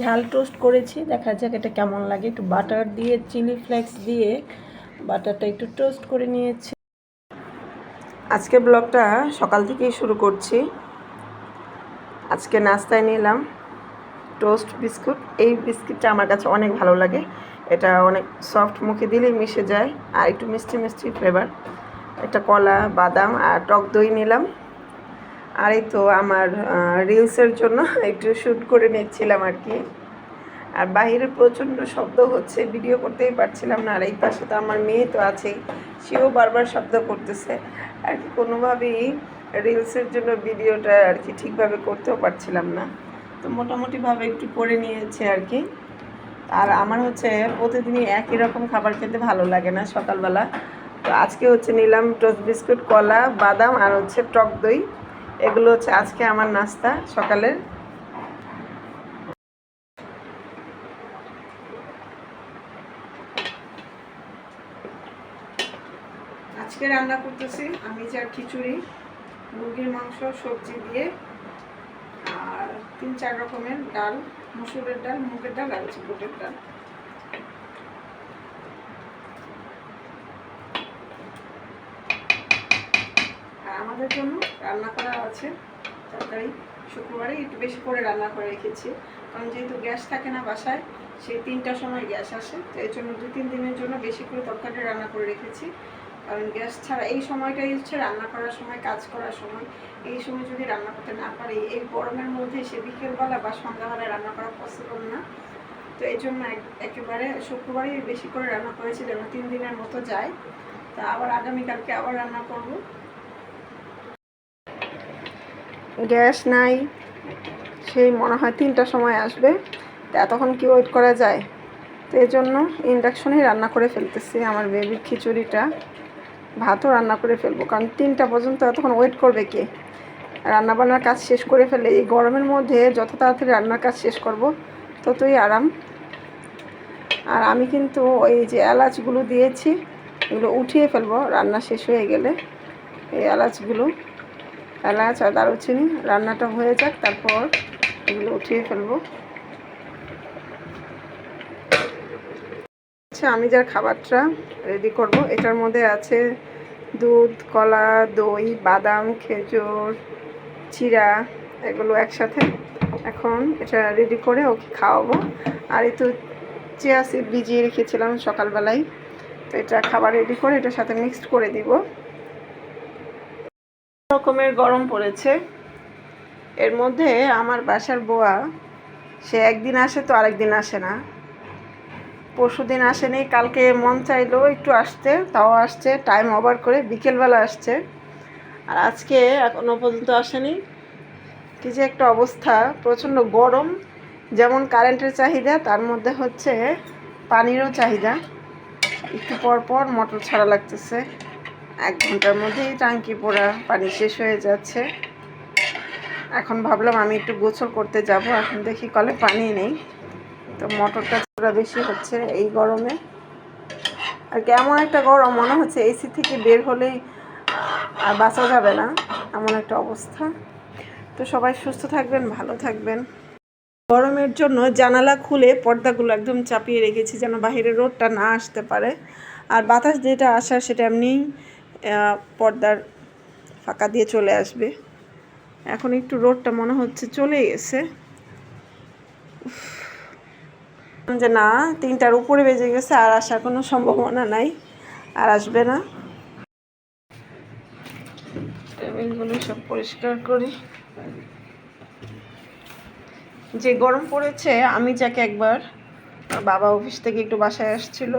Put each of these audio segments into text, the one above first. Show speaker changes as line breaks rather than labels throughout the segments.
ঝাল টোস্ট করেছি, দেখা যাক এটা কেমন লাগে। একটু বাটার দিয়ে চিলি ফ্লেক্স দিয়ে বাটারটা একটু টোস্ট করে নিয়েছি। আজকে ব্লগটা সকাল থেকেই শুরু করছি। আজকে নাস্তায় নিলাম টোস্ট বিস্কুট এই বিস্কিটটা আমার কাছে অনেক ভালো লাগে। এটা অনেক সফট মুখে দিলেই মিশে যায়। আর একটু মিষ্টি মিষ্টি ফ্লেভার একটা কলা, বাদাম আর টক দই নিলাম। আর এই তো আমার রিলসের জন্য একটু শ্যুট করে নিচ্ছিলাম আর কি। আর বাইরে প্রচণ্ড শব্দ হচ্ছে ভিডিও করতেই পারছিলাম না। আর এই পাশে তো আমার মেয়ে তো আছেই, সেও বারবার শব্দ করতেছে। আর কি কোনোভাবেই রিলসের জন্য ভিডিওটা আর কি ঠিকভাবে করতেও পারছিলাম না। তো মোটামুটিভাবে একটু করে নিয়েছে আর কি। আর আমার হচ্ছে প্রতিদিনই একই রকম খাবার খেতে ভালো লাগে না সকালবেলা। তো আজকে হচ্ছে নিলাম টোস্ট বিস্কুট কলা, বাদাম আর হচ্ছে টক দই। এগুলো হচ্ছে আজকে আমার নাস্তা সকালের। আজকে রান্না করতেছি আমি যা খিচুড়ি, মুরগির মাংস, সবজি দিয়ে, আর তিন চার রকমের ডাল, মসুরের ডাল, মুগের ডাল, আর হচ্ছে বুটের ডাল। আমাদের জন্য রান্না করা আছে তরকারি শুক্রবারে একটু বেশি করে রান্না করে রেখেছি। কারণ যেহেতু গ্যাস থাকে না বাসায়, সেই তিনটার সময় গ্যাস আসে। তো এই জন্য দু তিন দিনের জন্য বেশি করে তরকারি রান্না করে রেখেছি। কারণ গ্যাস ছাড়া এই সময়টাই হচ্ছে রান্না করার সময়, কাজ করার সময়। এই সময় যদি রান্না করতে না পারি, এই গরমের মধ্যে সে বিকেলবেলা বা সন্ধ্যাবেলায় রান্না করা পসিবল না। তো এই জন্য একেবারে শুক্রবারই বেশি করে রান্না করেছি যেন তিন দিনের মতো যায়। তা আবার আগামীকালকে আবার রান্না করব। গ্যাস নাই, সেই মনে হয় তিনটার সময় আসবে, তা এতক্ষণ কি ওয়েট করা যায়? তো এই জন্য ইন্ডাকশনেই রান্না করে ফেলতেছি আমার বেবির খিচুড়িটা। ভাতও রান্না করে ফেলব, কারণ তিনটা পর্যন্ত এতক্ষণ ওয়েট করবে কে? রান্নাবান্নার কাজ শেষ করে ফেলে, এই গরমের মধ্যে যত তাড়াতাড়ি রান্নার কাজ শেষ করব, ততই আরাম। আর আমি কিন্তু ওই যে এলাচগুলো দিয়েছি, এগুলো উঠিয়ে ফেলব, রান্না শেষ হয়ে গেলে, এই এলাচগুলো এলাচ আর দারুচিনি রান্নাটা হয়ে যাক, তারপর এগুলো উঠিয়ে ফেলব। আচ্ছা আমি যার খাবারটা রেডি করব, এটার মধ্যে আছে দুধ, কলা, দই, বাদাম, খেজুর, চিরা, এগুলো একসাথে। এখন এটা রেডি করে ওকে খাওয়াবো। আর এই তো চিয়া ভিজিয়ে রেখেছিলাম সকালবেলায়। তো এটা খাবার রেডি করে এটার সাথে মিক্সড করে দিব। রকমের গরম পড়েছে। এর মধ্যে আমার বাসার বোয়া, সে একদিন আসে তো আরেকদিন আসে না। পরশু দিন আসেনি, কালকে মন চাইলো একটু আসতে, তাও আসছে টাইম ওভার করে বিকেলবেলা আসছে। আর আজকে এখনও পর্যন্ত আসেনি। কি যে একটা অবস্থা, প্রচণ্ড গরম। যেমন কারেন্টের চাহিদা, তার মধ্যে হচ্ছে পানিরও চাহিদা। একটু পর পর মোটর ছাড়া লাগতেছে। এক ঘণ্টার মধ্যেই টাঙ্কি পোড়া পানি শেষ হয়ে যাচ্ছে। এখন ভাবলাম আমি একটু গোসল করতে যাব, এখন দেখি কলে পানি নেই। তো মোটরটা পুরো বেশি হচ্ছে এই গরমে। আর কি এমন একটা গরম, মনে হচ্ছে এসি থেকে বের হলেই আর বাঁচা যাবে না, এমন একটা অবস্থা। তো সবাই সুস্থ থাকবেন, ভালো থাকবেন। গরমের জন্য জানালা খুলে পর্দাগুলো একদম চাপিয়ে রেখেছি যেন বাহিরের রোদটা না আসতে পারে। আর বাতাস যেটা আসার সেটা এমনি পর্দার ফাঁকা দিয়ে চলে আসবে। এখন একটু রোডটা মনে হচ্ছে চলে গেছে। যে না, তিনটার উপরে বেজে গেছে, আর আসার কোনো সম্ভাবনা নাই, আর আসবে না। টেবিলগুলো সব পরিষ্কার করি। যে গরম পড়েছে, আমি যাকে একবার বাবা অফিস থেকে একটু বাসায় আসছিল।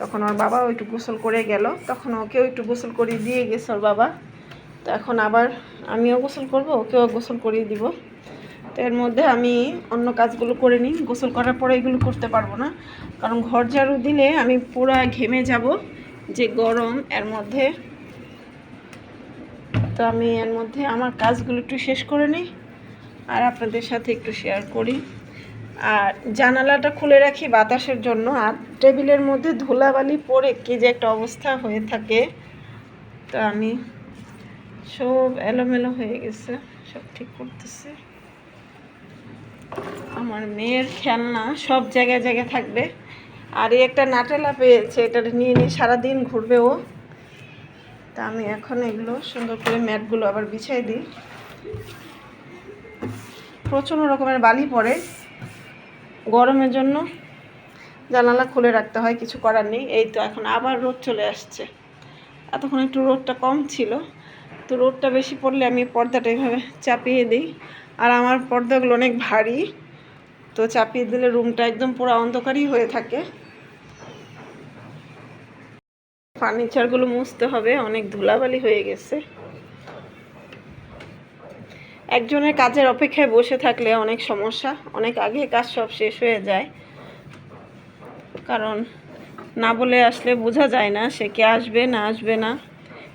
তখন ওর বাবাও একটু গোসল করে গেল। তখন ওকেও একটু গোসল করিয়ে দিয়ে গেছে ওর বাবা। তো এখন আবার আমিও গোসল করব, ওকেও গোসল করিয়ে দিব। তো এর মধ্যে আমি অন্য কাজগুলো করে নিই। গোসল করার পরে এগুলো করতে পারব না। কারণ ঘর ঝাড়ু দিলে আমি পুরো ঘেমে যাব যে গরম এর মধ্যে। তো আমি এর মধ্যে আমার কাজগুলো একটু শেষ করে নিই। আর আপনাদের সাথে একটু শেয়ার করি। আর জানালাটা খুলে রাখি বাতাসের জন্য, আর টেবিলের মধ্যে ধুলাবালি পরে কি যে একটা অবস্থা হয়ে থাকে, তো আমি সব এলোমেলো হয়ে গেছে, সব ঠিক করতেছি। আমার মেয়ের খেলনা সব জায়গায় জায়গায় থাকবে। আর এই একটা নাটেলা পেয়েছে, এটা নিয়ে নিয়ে সারাদিন ঘুরবে ও। তা আমি এখন এগুলো সুন্দর করে ম্যাটগুলো আবার বিছাই দিই। প্রচণ্ড রকমের বালি পড়ে। গরমের জন্য জানালা খুলে রাখতে হয়, কিছু করার নেই। এই তো এখন আবার রোদ চলে আসছে। এতক্ষণ একটু রোদটা কম ছিল। তো রোদটা বেশি পড়লে আমি পর্দাটা এইভাবে চাপিয়ে দিই। আর আমার পর্দাগুলো অনেক ভারী। তো চাপিয়ে দিলে রুমটা একদম পুরো অন্ধকারই হয়ে থাকে। ফার্নিচারগুলো মুছতে হবে, অনেক ধুলাবালি হয়ে গেছে। একজনের কাজের অপেক্ষায় বসে থাকলে অনেক সমস্যা, অনেক আগে কাজ সব শেষ হয়ে যায়। কারণ না বলে আসলে বোঝা যায় না সে কে আসবে, না আসবে না।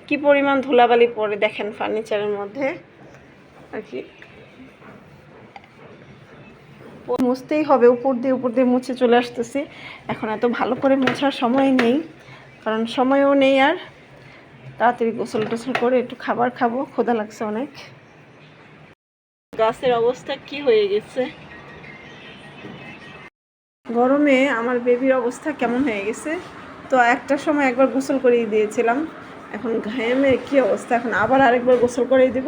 কি পরিমাণ ধুলাবালি পড়ে দেখেন ফার্নিচারের মধ্যে। আর কি। মুছতেই হবে, উপর দিয়ে উপর দিয়ে মুছে চলে আসতেছি। এখন এত ভালো করে মোছার সময় নেই, কারণ সময়ও নেই আর। তাড়াতাড়ি গোসল টোসল করে একটু খাবার খাব, ক্ষুধা লাগছে অনেক। গাছের অবস্থা কি হয়ে গেছে? গরমে আমার বেবির অবস্থা কেমন হয়ে গেছে? তো একটা সময় একবার গোসল করিয়ে দিয়েছিলাম। এখন ঘামে কি অবস্থা? এখন আবার আরেকবার গোসল করিয়ে দিব।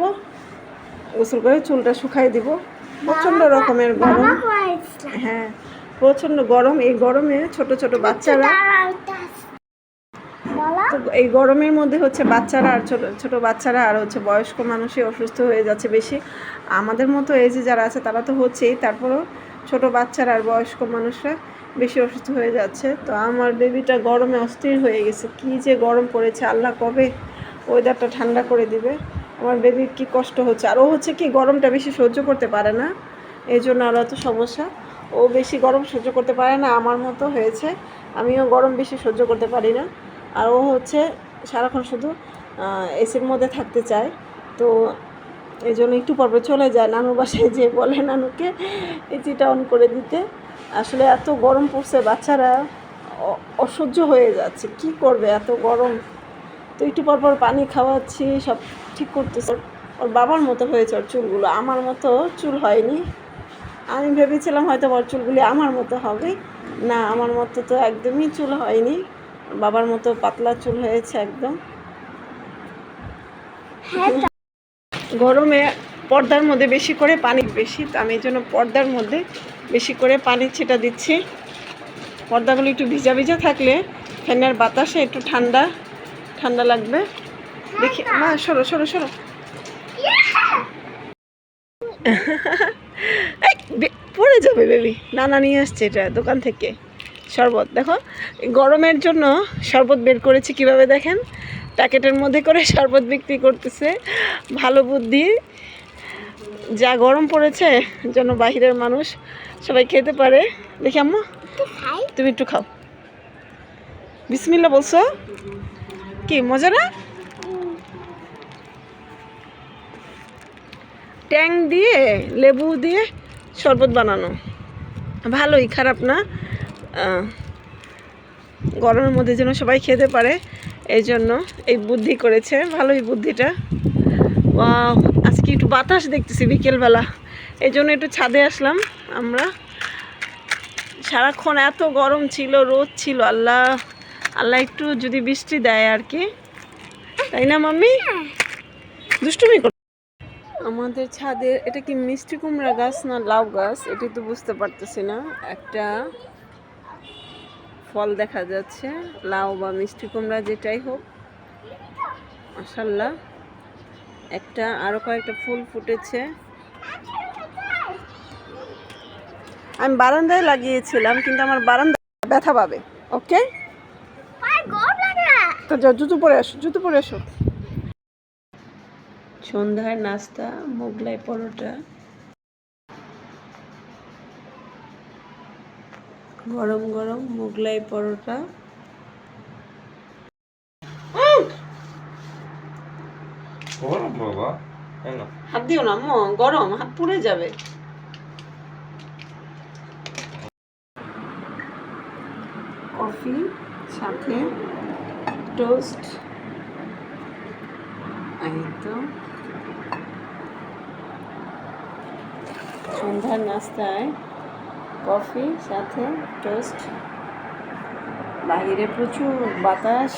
গোসল করে চুলটা শুকাই দিব। প্রচণ্ড রকমের গরম। হ্যাঁ প্রচণ্ড গরম। এই গরমে ছোট ছোট বাচ্চারা এই গরমের মধ্যে হচ্ছে বাচ্চারা আর ছোট ছোট বাচ্চারা আর হচ্ছে বয়স্ক মানুষই অসুস্থ হয়ে যাচ্ছে বেশি। আমাদের মতো এজে যারা আছে তারা তো হচ্ছেই, তারপরেও ছোট বাচ্চারা আর বয়স্ক মানুষরা বেশি অসুস্থ হয়ে যাচ্ছে। তো আমার বেবিটা গরমে অস্থির হয়ে গেছে। কি যে গরম পড়েছে, আল্লাহ কবে ওয়েদারটা ঠান্ডা করে দিবে? আমার বেবির কি কষ্ট হচ্ছে? আর ও হচ্ছে কি গরমটা বেশি সহ্য করতে পারে না এই জন্য আরও এত সমস্যা। ও বেশি গরম সহ্য করতে পারে না, আমার মতো হয়েছে। আমিও গরম বেশি সহ্য করতে পারি না। আর ও হচ্ছে সারাক্ষণ শুধু এসির মধ্যে থাকতে চায়। তো এই জন্য একটু পরপর চলে যায় নানুর বাসায় যে বলে নানুকে এসিটা অন করে দিতে। আসলে এত গরম পড়ছে, বাচ্চারা অসহ্য হয়ে যাচ্ছে। কি করবে এত গরম? তো একটু পরপর পানি খাওয়াচ্ছি, সব ঠিক করতেছে। ওর বাবার মতো হয়েছে ওর চুলগুলো। আমার মতো চুল হয়নি। আমি ভেবেছিলাম হয়তো ওর চুলগুলি আমার মতো হবে। না, আমার মতো তো একদমই চুল হয়নি। বাবার মতো পাতলা চুল হয়েছে একদম। গরমে পর্দার মধ্যে বেশি করে পানি বেশি তো আমি এই জন্য পর্দার মধ্যে বেশি করে পানি ছিটা দিচ্ছি। পর্দাগুলো একটু ভিজা ভিজা থাকলে ফ্যানের বাতাসে একটু ঠান্ডা ঠান্ডা লাগবে। দেখি মা সরো সরো সরো। পড়ে যাবে বেবি। নানা নিয়ে আসছে এটা দোকান থেকে। শরবত। দেখো, গরমের জন্য শরবত বের করেছি কীভাবে দেখেন? প্যাকেটের মধ্যে করে শরবত বিক্রি করতেছে। ভালো বুদ্ধি। যা গরম পড়েছে, যেন বাহিরের মানুষ সবাই খেতে পারে। দেখি আম্মা, তুমি একটু খাও। বিসমিল্লা বলছো? কি, মজা না? ট্যাং দিয়ে লেবু দিয়ে শরবত বানানো। ভালোই, খারাপ না? গরমের মধ্যে যেন সবাই খেতে পারে, এই জন্য এই বুদ্ধি করেছে, ভালোই বুদ্ধিটা। আজকে একটু বাতাস দেখতেছি বিকেলবেলা, এই জন্য একটু ছাদে আসলাম আমরা। সারাক্ষণ এত গরম ছিল, রোদ ছিল, আল্লাহ আল্লাহ একটু যদি বৃষ্টি দেয় আর কি। তাই না, মাম্মি? দুষ্টুমি কর আমাদের ছাদে এটা কি মিষ্টি কুমড়া গাছ না লাউ গাছ? এটি তো বুঝতে পারতেছি না। একটা ফল দেখা যাচ্ছে লাউ বা মিষ্টি কুমড়া যেটাই হোক মাসাল্লাহ একটা আরও কয়েকটা ফুল ফুটেছে। আমি বারান্দায় লাগিয়েছিলাম কিন্তু আমার বারান্দা ব্যথা পাবে ওকে? তো জুতো পরে আসো জুতো পরে আসো। সন্ধ্যার নাস্তা মোগলাই পরোটা। গরম গরম মোগলাই পরোটা।
গরম বাবা
হাত দিও না আম্মু গরম হাত পুড়ে যাবে। কফি সাথে টোস্ট। এই তো সন্ধ্যার নাস্তায় কফি সাথে টোস্ট বাইরে প্রচুর বাতাস।